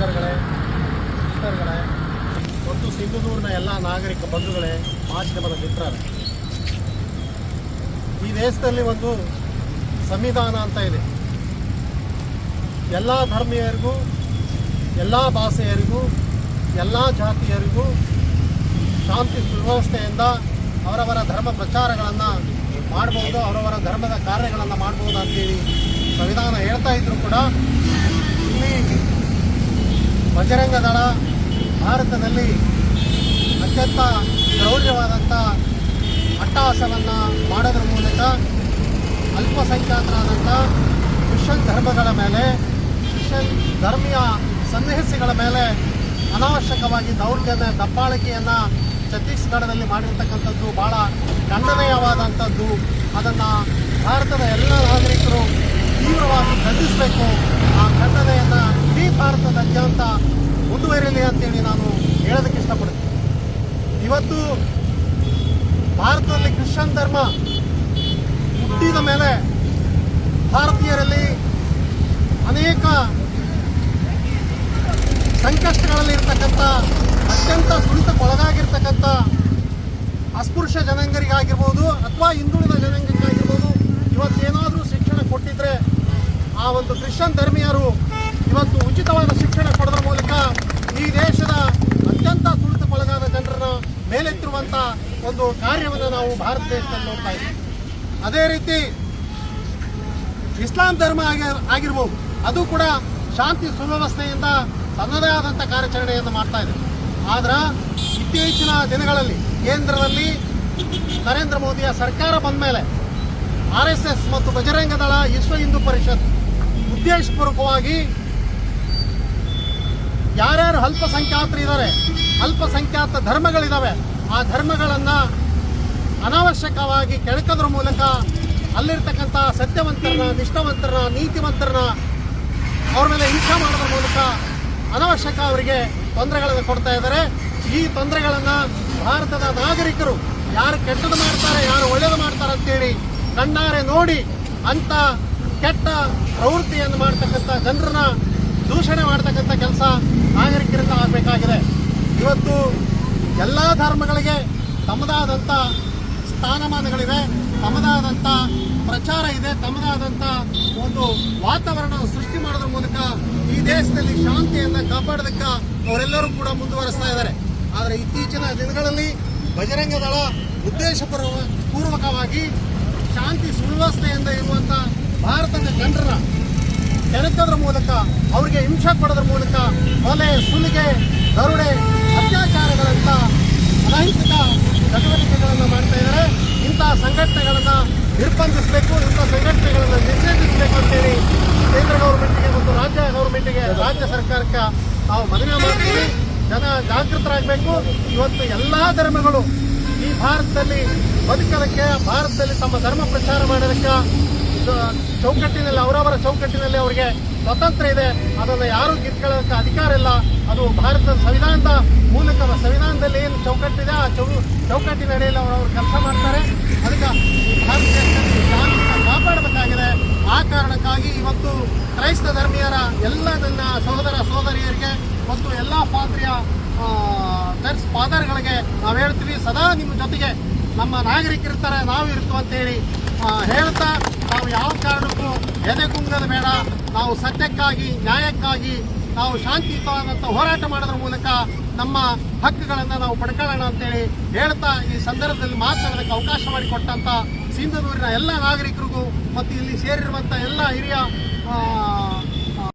ಬ್ರದರ್ಗಳೇ ಸಿಸ್ಟರ್ಗಳೇ ಮತ್ತು ಸಿಂಧುದೂರಿನ ಎಲ್ಲ ನಾಗರಿಕ ಬಂಧುಗಳೇ ಮಾಧ್ಯಮದ ಮಿತ್ರರೇ. ಈ ದೇಶದಲ್ಲಿ ಒಂದು ಸಂವಿಧಾನ ಅಂತ ಇದೆ. ಎಲ್ಲ ಧರ್ಮೀಯರಿಗೂ, ಎಲ್ಲ ಭಾಷೆಯರಿಗೂ, ಎಲ್ಲ ಜಾತಿಯರಿಗೂ ಶಾಂತಿ ಸುವ್ಯವಸ್ಥೆಯಿಂದ ಅವರವರ ಧರ್ಮ ಪ್ರಚಾರಗಳನ್ನು ಮಾಡ್ಬೋದು, ಅವರವರ ಧರ್ಮದ ಕಾರ್ಯಗಳನ್ನು ಮಾಡ್ಬೋದು ಅಂತೇಳಿ ಸಂವಿಧಾನ ಹೇಳ್ತಾ ಇದ್ರು ಕೂಡ ಬಜರಂಗ ದಳ ಭಾರತದಲ್ಲಿ ಅತ್ಯಂತ ಕ್ರೌರ್ಯವಾದಂಥ ಅಟ್ಟಹಾಸವನ್ನು ಮಾಡೋದ್ರ ಮೂಲಕ ಅಲ್ಪಸಂಖ್ಯಾತರಾದಂಥ ಕ್ರಿಶ್ಚಿಯನ್ ಧರ್ಮಗಳ ಮೇಲೆ, ಕ್ರಿಶ್ಚಿಯನ್ ಧರ್ಮೀಯ ಸನ್ನಿಹಿಸಿಗಳ ಮೇಲೆ ಅನಾವಶ್ಯಕವಾಗಿ ದೌರ್ಜನ್ಯ, ದಬ್ಬಾಳಿಕೆಯನ್ನು ಛತ್ತೀಸ್ಗಢದಲ್ಲಿ ಮಾಡಿರ್ತಕ್ಕಂಥದ್ದು ಭಾಳ ಖಂಡನೀಯವಾದಂಥದ್ದು. ಅದನ್ನು ಭಾರತದ ಎಲ್ಲ ನಾಗರಿಕರು ತೀವ್ರವಾಗಿ ಖಂಡಿಸಬೇಕು. ಆ ಖಂಡನೆಯನ್ನು ಇಡೀ ಭಾರತದಾದ್ಯಂತ ಮುಂದುವರಿಯಲಿ ಅಂತೇಳಿ ನಾನು ಹೇಳೋದಕ್ಕೆ ಇಷ್ಟಪಡ್ತೀನಿ ಇವತ್ತು ಭಾರತದಲ್ಲಿ ಕ್ರಿಶ್ಚಿಯನ್ ಧರ್ಮ ಹುಟ್ಟಿದ ಮೇಲೆ ಭಾರತೀಯರಲ್ಲಿ ಅನೇಕ ಸಂಕಷ್ಟಗಳಲ್ಲಿ ಇರ್ತಕ್ಕಂಥ, ಅತ್ಯಂತ ತುಳಿತಕ್ಕೊಳಗಾಗಿರ್ತಕ್ಕಂಥ ಅಸ್ಪೃಶ್ಯ ಜನಾಂಗರಿಗಾಗಿರ್ಬೋದು ಅಥವಾ ಹಿಂದುಳಿದ ಜನಾಂಗಕ್ಕಾಗಿರ್ಬೋದು ಇವತ್ತೇನೋ ಆ ಒಂದು ಕ್ರಿಶ್ಚಿಯನ್ ಧರ್ಮೀಯರು ಇವತ್ತು ಉಚಿತವಾದ ಶಿಕ್ಷಣ ಕೊಡೋದ್ರ ಮೂಲಕ ಈ ದೇಶದ ಅತ್ಯಂತ ತುಳಿತಕ್ಕೊಳಗಾದ ಜನರನ್ನ ಮೇಲೆತ್ತಿರುವಂಥ ಒಂದು ಕಾರ್ಯವನ್ನು ನಾವು ಭಾರತ ದೇಶದಲ್ಲಿ ನೋಡ್ತಾ ಇದ್ದೀವಿ. ಅದೇ ರೀತಿ ಇಸ್ಲಾಂ ಧರ್ಮ ಆಗಿ ಆಗಿರ್ಬೋದು, ಅದು ಕೂಡ ಶಾಂತಿ ಸುವ್ಯವಸ್ಥೆಯಿಂದ ತನ್ನದೇ ಆದಂಥ ಕಾರ್ಯಾಚರಣೆಯನ್ನು ಮಾಡ್ತಾ ಇದೆ. ಆದ್ರೆ ಇತ್ತೀಚಿನ ದಿನಗಳಲ್ಲಿ ಕೇಂದ್ರದಲ್ಲಿ ನರೇಂದ್ರ ಮೋದಿಯ ಸರ್ಕಾರ ಬಂದ ಮೇಲೆ ಆರ್ ಎಸ್ ಎಸ್ ಮತ್ತು ಬಜರಂಗ ದಳ ವಿಶ್ವ ಹಿಂದೂ ಪರಿಷತ್ ಉದ್ದೇಶಪೂರ್ವಕವಾಗಿ ಯಾರ್ಯಾರು ಅಲ್ಪಸಂಖ್ಯಾತರು ಇದ್ದಾರೆ, ಅಲ್ಪಸಂಖ್ಯಾತ ಧರ್ಮಗಳಿದ್ದಾವೆ ಆ ಧರ್ಮಗಳನ್ನು ಅನಾವಶ್ಯಕವಾಗಿ ಕೆಣಕೋದ್ರ ಮೂಲಕ ಅಲ್ಲಿರ್ತಕ್ಕಂಥ ಸತ್ಯವಂತರನ್ನ, ನಿಷ್ಠಾವಂತರನ್ನ, ನೀತಿವಂತರನ್ನ ಅವ್ರ ಮೇಲೆ ಹಿಂಸೆ ಮಾಡೋದ್ರ ಮೂಲಕ ಅನಾವಶ್ಯಕ ಅವರಿಗೆ ತೊಂದರೆಗಳನ್ನು ಕೊಡ್ತಾ ಇದ್ದಾರೆ. ಈ ತೊಂದರೆಗಳನ್ನು ಭಾರತದ ನಾಗರಿಕರು ಯಾರು ಕೆಟ್ಟದ್ದು ಮಾಡ್ತಾರೆ, ಯಾರು ಒಳ್ಳೇದು ಮಾಡ್ತಾರೆ ಅಂತೇಳಿ ಕಣ್ಣಾರೆ ನೋಡಿ ಅಂತ ಕೆಟ್ಟ ಪ್ರವೃತ್ತಿಯನ್ನು ಮಾಡ್ತಕ್ಕಂಥ ಜನರನ್ನ ದೂಷಣೆ ಮಾಡ್ತಕ್ಕಂಥ ಕೆಲಸ ನಾಗರಿಕರಿಂದ ಆಗಬೇಕಾಗಿದೆ. ಇವತ್ತು ಎಲ್ಲ ಧರ್ಮಗಳಿಗೆ ತಮ್ಮದಾದಂಥ ಸ್ಥಾನಮಾನಗಳಿವೆ, ತಮ್ಮದಾದಂಥ ಪ್ರಚಾರ ಇದೆ, ತಮ್ಮದಾದಂಥ ಒಂದು ವಾತಾವರಣ ಸೃಷ್ಟಿ ಮಾಡೋದ್ರ ಮೂಲಕ ಈ ದೇಶದಲ್ಲಿ ಶಾಂತಿಯನ್ನು ಕಾಪಾಡೋದಕ್ಕೆ ಅವರೆಲ್ಲರೂ ಕೂಡ ಮುಂದುವರಿಸ್ತಾ ಇದ್ದಾರೆ. ಆದರೆ ಇತ್ತೀಚಿನ ದಿನಗಳಲ್ಲಿ ಬಜರಂಗ ದಳ ಉದ್ದೇಶಪೂರ್ವ ಪೂರ್ವಕವಾಗಿ ಶಾಂತಿ ಸುವ್ಯವಸ್ಥೆಯಿಂದ ಇರುವಂಥ ಭಾರತದ ಜನರ ಕೆಣಕೋದ್ರ ಮೂಲಕ, ಅವರಿಗೆ ಹಿಂಸೆ ಕೊಡೋದ್ರ ಮೂಲಕ ಕೊಲೆ ಸುಲಿಗೆ ದರುಡೆ ಅತ್ಯಾಚಾರಗಳಂತ ಅನೈತಿಕ ಚಟುವಟಿಕೆಗಳನ್ನು ಮಾಡ್ತಾ ಇದ್ದಾರೆ ಇಂಥ ಸಂಘಟನೆಗಳನ್ನು ನಿರ್ಬಂಧಿಸಬೇಕು, ಇಂಥ ಸಂಘಟನೆಗಳನ್ನು ನಿಷೇಧಿಸಬೇಕು ಅಂತೇಳಿ ಕೇಂದ್ರ ಗೌರ್ಮೆಂಟ್ಗೆ ಮತ್ತು ರಾಜ್ಯ ಗೌರ್ಮೆಂಟ್ಗೆ ರಾಜ್ಯ ಸರ್ಕಾರಕ್ಕೆ ನಾವು ಮನವಿ ಮಾಡ್ತೀವಿ. ಜನ ಜಾಗೃತರಾಗಬೇಕು. ಇವತ್ತು ಎಲ್ಲ ಧರ್ಮಗಳು ಈ ಭಾರತದಲ್ಲಿ ಬದುಕೋದಕ್ಕೆ, ಭಾರತದಲ್ಲಿ ತಮ್ಮ ಧರ್ಮ ಪ್ರಚಾರ ಮಾಡೋದಕ್ಕೆ ಚೌಕಟ್ಟಿನಲ್ಲಿ, ಅವರವರ ಚೌಕಟ್ಟಿನಲ್ಲಿ ಅವರಿಗೆ ಸ್ವತಂತ್ರ ಇದೆ. ಅದನ್ನು ಯಾರು ಕಿತ್ಕೊಳ್ಳೋಕೆ ಅಧಿಕಾರ ಇಲ್ಲ. ಅದು ಭಾರತದ ಸಂವಿಧಾನದ ಮೂಲಕ, ಸಂವಿಧಾನದಲ್ಲಿ ಏನು ಚೌಕಟ್ಟಿದೆ ಆ ಚೌ, ಚೌಕಟ್ಟಿನ ಅಡಿಯಲ್ಲಿ ಅವರು ಕೆಲಸ ಮಾಡ್ತಾರೆ. ಅದಕ್ಕೆ ಭಾರತ ಕಾಪಾಡಬೇಕಾಗಿದೆ. ಆ ಕಾರಣಕ್ಕಾಗಿ ಇವತ್ತು ಕ್ರೈಸ್ತ ಧರ್ಮೀಯರ ಎಲ್ಲ ನನ್ನ ಸಹೋದರ ಸಹೋದರಿಯರಿಗೆ ಮತ್ತು ಎಲ್ಲ ಪಾತ್ರಿಯ ಚರ್ಚ್ ಫಾದರ್ಗಳಿಗೆ ನಾವು ಹೇಳ್ತೀವಿ, ಸದಾ ನಿಮ್ಮ ಜೊತೆಗೆ ನಮ್ಮ ನಾಗರಿಕರಿರ್ತಾರೆ ನಾವು ಇರ್ತೀವಿ ಅಂತೇಳಿ ಹೇಳ್ತಾ ನಾವು ಯಾವ ಕಾರಣಕ್ಕೂ ಎದೆಗುಂಗದ ಬೇಡ. ನಾವು ಸತ್ಯಕ್ಕಾಗಿ, ನ್ಯಾಯಕ್ಕಾಗಿ, ನಾವು ಶಾಂತಿಯುತವಾದಂಥ ಹೋರಾಟ ಮಾಡೋದ್ರ ಮೂಲಕ ನಮ್ಮ ಹಕ್ಕುಗಳನ್ನು ನಾವು ಪಡ್ಕೊಳ್ಳೋಣ ಅಂತೇಳಿ ಹೇಳ್ತಾ ಈ ಸಂದರ್ಭದಲ್ಲಿ ಮಾತನಾಡೋದಕ್ಕೆ ಅವಕಾಶ ಮಾಡಿಕೊಟ್ಟಂಥ ಸಿಂಧನೂರಿನ ಎಲ್ಲ ನಾಗರಿಕರಿಗೂ ಮತ್ತು ಇಲ್ಲಿ ಸೇರಿರುವಂಥ ಎಲ್ಲ ಹಿರಿಯ